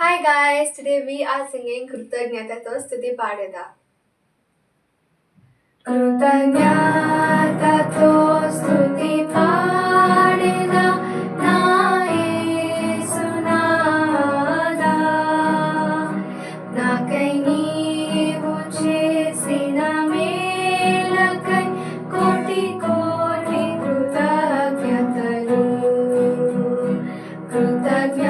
Hi guys, today we are singing Krutagnatato Stuti Padeda. Krutagnatato Stuti Padeda Na Yesunada Nakai Nivu Chesina Melakai Koti Koti Krutagnatalu Krutagnatalu